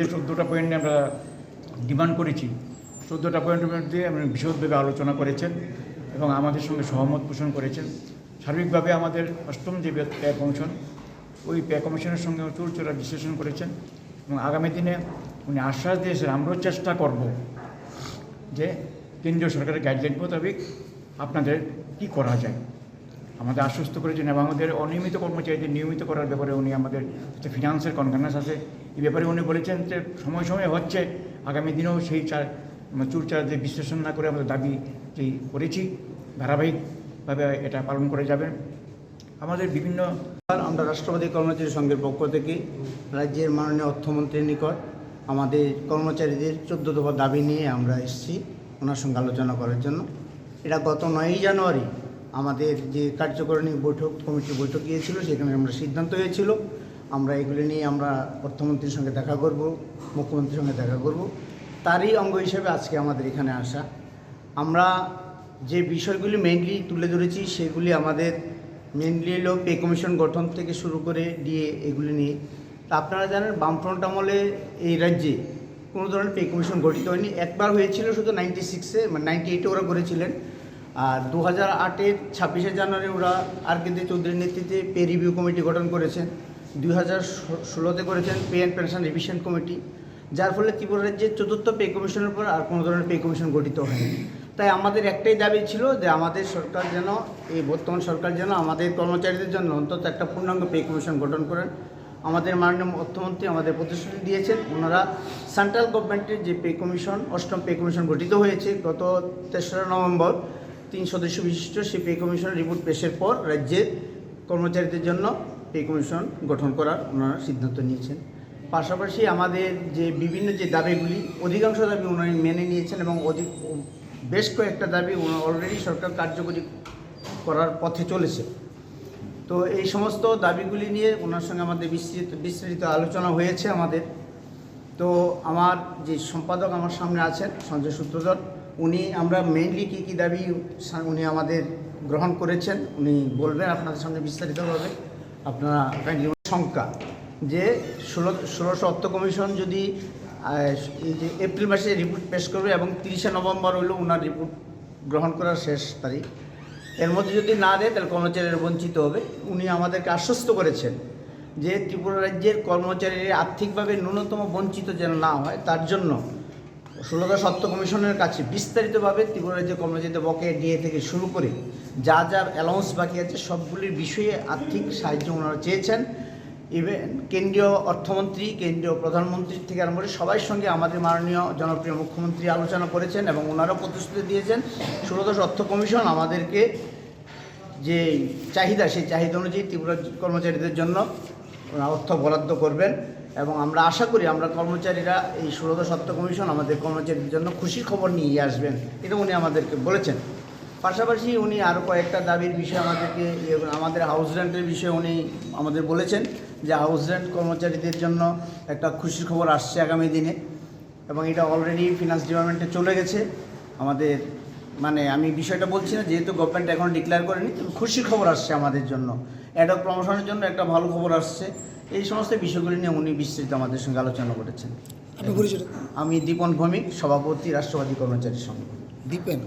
যে চোদ্দোটা পয়েন্ট নিয়ে আমরা ডিমান্ড করেছি, চোদ্দোটা পয়েন্টের মধ্যে আপনি বিশদভাবে আলোচনা করেছেন এবং আমাদের সঙ্গে সহমত পোষণ করেছেন। সার্বিকভাবে আমাদের অষ্টম যে পে কমিশন, ওই পে কমিশনের সঙ্গে চুরচোরা বিশ্লেষণ করেছেন এবং আগামী দিনে উনি আশ্বাস দিয়েছেন, আমরাও চেষ্টা করব যে কেন্দ্রীয় সরকারের গাইডলাইন মোতাবেক আপনাদের কি করা যায়। আমাদের আশ্বস্ত করেছেন এবং আমাদের অনিয়মিত কর্মচারীদের নিয়মিত করার ব্যাপারে উনি আমাদের যে ফিনান্সের কনফারেন্স আছে, এই ব্যাপারে উনি বলেছেন যে সময় সময় হচ্ছে, আগামী দিনেও সেই চার চুরচারদের বিশ্লেষণ না করে আমাদের দাবি যেই করেছি, ধারাবাহিকভাবে এটা পালন করে যাবেন। আমাদের বিভিন্ন আমরা রাষ্ট্রপতি কর্মচারী সংঘের পক্ষ থেকে রাজ্যের মাননীয় অর্থমন্ত্রীর নিকট আমাদের কর্মচারীদের চোদ্দ দফা দাবি নিয়ে আমরা এসেছি, ওনার সঙ্গে আলোচনা করার জন্য। এটা গত নয়ই জানুয়ারি আমাদের যে কার্যকরণী বৈঠক কমিটির বৈঠক গিয়েছিল, সেখানে আমরা সিদ্ধান্ত হয়েছিল। আমরা এগুলি নিয়ে আমরা অর্থমন্ত্রীর সঙ্গে দেখা করব, মুখ্যমন্ত্রীর সঙ্গে দেখা করব। তারই অঙ্গ হিসেবে আজকে আমাদের এখানে আসা। আমরা যে বিষয়গুলি মেইনলি তুলে ধরেছি, সেগুলি আমাদের মেনলি হলো পে কমিশন গঠন থেকে শুরু করে দিয়ে এগুলি নিয়ে। তা আপনারা জানেন, বামফ্রন্ট আমলে এই রাজ্যে কোনো ধরনের পে কমিশন গঠিত হয়নি। একবার হয়েছিল শুধু নাইনটি সিক্সে মানে নাইনটি এইটে ওরা করেছিলেন। আর দু হাজার আটের ছাব্বিশে জানুয়ারি ওরা আর কে চৌধুরীর নেতৃত্বে পে রিভিউ কমিটি গঠন করেছেন দুই হাজার ষোলোতে করেছেন pay and pension revision committee. যার ফলে ত্রিপুরা রাজ্যের চতুর্থ পে কমিশনের পর আর কোনো ধরনের পে কমিশন গঠিত হয়নি। তাই আমাদের একটাই দাবি ছিল যে আমাদের সরকার যেন, এই বর্তমান সরকার যেন আমাদের কর্মচারীদের জন্য অন্তত একটা পূর্ণাঙ্গ পে কমিশন গঠন করেন। আমাদের মাননীয় অর্থমন্ত্রী আমাদের প্রতিশ্রুতি দিয়েছেন, ওনারা সেন্ট্রাল গভর্নমেন্টের যে পে কমিশন, অষ্টম পে কমিশন গঠিত হয়েছে গত তেসরা নভেম্বর তিন সদস্য বিশিষ্ট সেই পে কমিশনের রিপোর্ট পেশের পর রাজ্যের কর্মচারীদের জন্য পে কমিশন গঠন করার ওনারা সিদ্ধান্ত নিয়েছেন। পাশাপাশি আমাদের যে বিভিন্ন যে দাবিগুলি, অধিকাংশ দাবি উনি মেনে নিয়েছেন এবং অধিক, বেশ কয়েকটা দাবি অলরেডি সরকার কার্যকরী করার পথে চলেছে। তো এই সমস্ত দাবিগুলি নিয়ে ওনার সঙ্গে আমাদের বিস্তৃত বিস্তৃত আলোচনা হয়েছে আমাদের। তো আমার যে সম্পাদক আমার সামনে আছেন সঞ্জয় সূত্রধর। উনি আমরা মেইনলি কী কী দাবি উনি আমাদের গ্রহণ করেছেন, উনি বলবেন আপনাদের সামনে বিস্তারিতভাবে। আপনারা সংখ্যা যে ষোলো, ষোলোশো অর্থ কমিশন যদি যে এপ্রিল মাসে রিপোর্ট পেশ করবে এবং তিরিশে নভেম্বর হলো ওনার রিপোর্ট গ্রহণ করার শেষ তারিখ, এর মধ্যে যদি না দেয় তাহলে কর্মচারীরা বঞ্চিত হবে। উনি আমাদেরকে আশ্বস্ত করেছেন যে ত্রিপুরা রাজ্যের কর্মচারীরা আর্থিকভাবে ন্যূনতম বঞ্চিত যেন না হয়, তার জন্য ষোলোদশ অর্থ কমিশনের কাছে বিস্তারিতভাবে ত্রিপুরা রাজ্যের কর্মচারীদের বকেয়া ডিএ থেকে শুরু করে যা যা অ্যালাউন্স বাকি আছে, সবগুলির বিষয়ে আর্থিক সাহায্য ওনারা চেয়েছেন। ইভেন কেন্দ্রীয় অর্থমন্ত্রী, কেন্দ্রীয় প্রধানমন্ত্রী থেকে আরম্ভ করে সবার সঙ্গে আমাদের মাননীয় জনপ্রিয় মুখ্যমন্ত্রী আলোচনা করেছেন এবং ওনারাও প্রতিশ্রুতি দিয়েছেন। ষোলোদশ অর্থ কমিশন আমাদেরকে যে চাহিদা, সেই চাহিদা অনুযায়ী ত্রিপুরা কর্মচারীদের জন্য অর্থ বরাদ্দ করবেন। এবং আমরা আশা করি আমরা কর্মচারীরা এই ষোলোদশ অর্থ কমিশন আমাদের কর্মচারীদের জন্য খুশির খবর নিয়ে আসবেন, এটা উনি আমাদেরকে বলেছেন। পাশাপাশি উনি আরও কয়েকটা দাবির বিষয়ে আমাদেরকে ইয়ে আমাদের হাউস রেন্টের বিষয়ে উনি আমাদের বলেছেন যে হাউস রেন্ট কর্মচারীদের জন্য একটা খুশির খবর আসছে আগামী দিনে এবং এটা অলরেডি ফিনান্স ডিপার্টমেন্টে চলে গেছে। আমাদের মানে আমি বিষয়টা বলছি না, যেহেতু গভর্নমেন্ট এখন ডিক্লেয়ার করেনি, খুশির খবর আসছে আমাদের জন্য। অ্যাডক প্রমোশনের জন্য একটা ভালো খবর আসছে। এই সমস্ত বিষয়গুলি নিয়ে উনি বিস্তৃত আমাদের সঙ্গে আলোচনা করেছেন। আমি দীপন ভৌমিক সভাপতি রাষ্ট্রবাদী কর্মচারী সংঘ দীপেন।